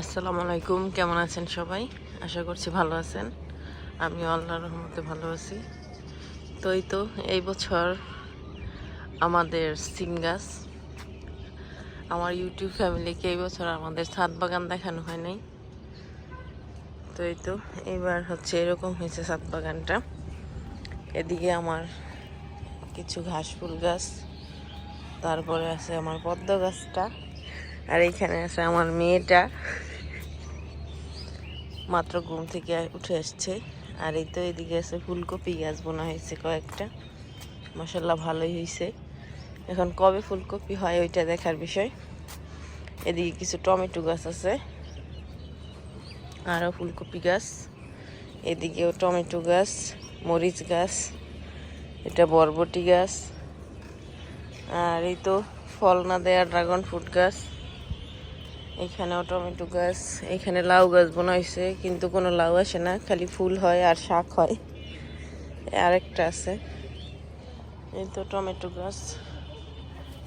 আসসালামু আলাইকুম, কেমন আছেন সবাই? আশা করছি ভালো আছেন। আমি আল্লাহ রহমতে ভালো আছি। তো এই তো, এই বছর আমাদের সিঙ্গাস আমার ইউটিউব ফ্যামিলিকে এই বছর আমাদের ছাদ বাগান দেখানো হয় নাই। তো এই তো, এবার হচ্ছে এরকম হয়েছে ছাদ বাগানটা। এদিকে আমার কিছু ঘাস ফুল গাছ, তারপরে আছে আমার পদ্ম গাছটা। আর এইখানে আছে আমার মেয়েটা। মাত্র ঘুম থেকে উঠে আসছে। আর এই তো এদিকে আছে ফুলকপি গাছ বোনা হয়েছে কয়েকটা। মশাল্লা ভালোই হয়েছে এখন কবে ফুলকপি হয় ওইটা দেখার বিষয়। এদিকে কিছু টমেটো গাছ আছে। আরও ফুলকপি গাছ। এদিকেও টমেটো গাছ, মরিচ গাছ, এটা বরবটি গাছ। আর এই তো ফল না দেয়া ড্রাগন ফ্রুট গাছ। এখানেও টমেটো গাছ, এখানে লাউ গাছ বোনা হয়েছে কিন্তু কোনো লাউ আসে না, খালি ফুল হয় আর শাক হয়। আরেকটা আছে। এই তো টমেটো গাছ।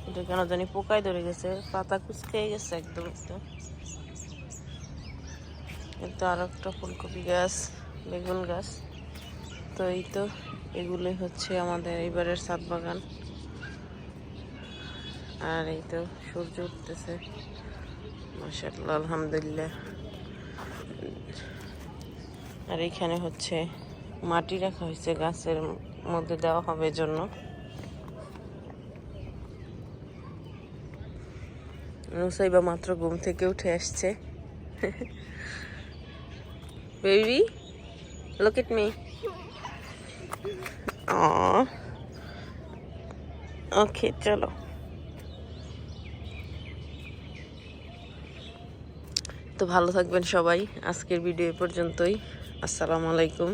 এটা কেন জানি পোকায় ধরে গেছে, পাতা কুচকে গেছে একদম একদম এই তো আর একটা ফুলকপি গাছ, বেগুন গাছ। তো এই তো এগুলোই হচ্ছে আমাদের এবারের ছাদ বাগান। আর এই তো সূর্য উঠতেছে। মাশাআল্লাহ আলহামদুলিল্লাহ। আর এখানে হচ্ছে মাটি রাখা হয়েছে, গাছের মধ্যে দেওয়া হবে জন্য নুসাইবা মাত্র ঘুম থেকে উঠে আসছে। Baby, look at me okay চলো। তো ভালো থাকবেন সবাই। আজকের ভিডিও পর্যন্তই। আসসালামু আলাইকুম।